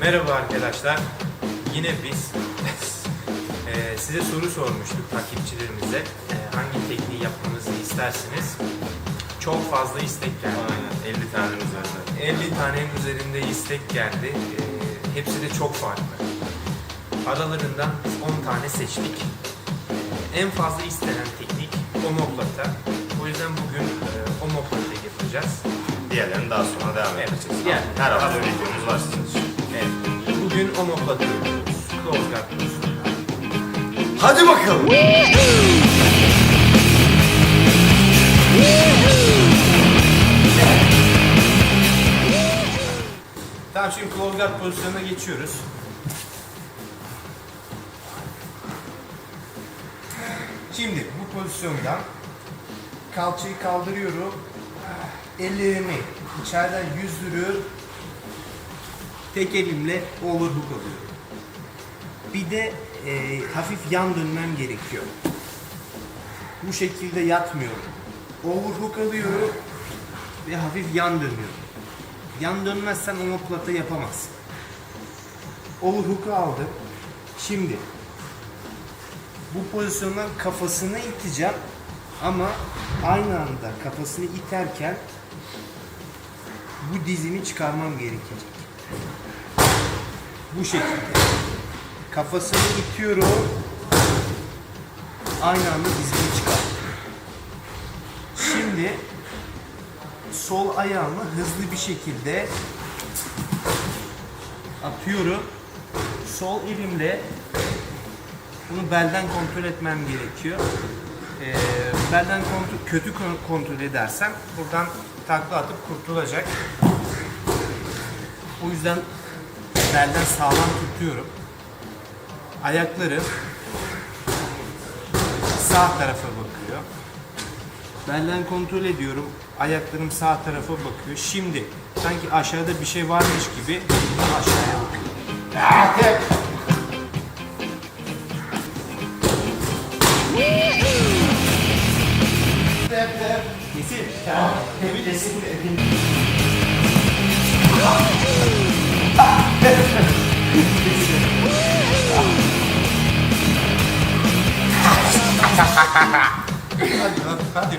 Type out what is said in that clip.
Merhaba arkadaşlar. Yine biz size soru sormuştuk takipçilerimize. Hangi tekniği yapmamızı istersiniz? Çok fazla istek geldi. Aynen 50 tane üzerinde. 50 tanenin üzerinde istek geldi. Eee, hepsi de çok farklı. Aralarından biz 10 tane seçtik. En fazla istenen teknik omoplata. O yüzden bugün eee omoplata yapacağız. Diğerlerini daha sonra devam edeceğiz. diğer- Her hafta videomuz var sizin için. Evet. Bugün omoplata yapıyoruz. Close pozisyonunda. Hadi bakalım. Tamam şimdi close guard pozisyonuna geçiyoruz. Şimdi bu pozisyondan kalçayı kaldırıyorum. Ellerimi içeriden yüzdürüyorum. Tek elimle overhook alıyorum. Bir de e, hafif yan dönmem gerekiyor. Bu şekilde yatmıyorum. Overhook alıyorum ve hafif yan dönüyorum. Yan dönmezsen omoplata yapamazsın. Overhook'u aldım. Şimdi bu pozisyondan kafasını iteceğim ama aynı anda kafasını iterken bu dizini çıkarmam gerekecek. Bu şekilde. Kafasını itiyorum. Aynı anda dizini çıkar. Şimdi sol ayağımı hızlı bir şekilde atıyorum. Sol elimle bunu belden kontrol etmem gerekiyor. Ee, belden kontrol, kötü kon- kontrol edersem buradan takla atıp kurtulacak. O yüzden belden sağlam tutuyorum. Ayakları sağ tarafa bakıyor. Belden kontrol ediyorum. Ayaklarım sağ tarafa bakıyor. Şimdi sanki aşağıda bir şey varmış gibi aşağıya bakıyorum. Kesin. Kesin. Kesin. hadi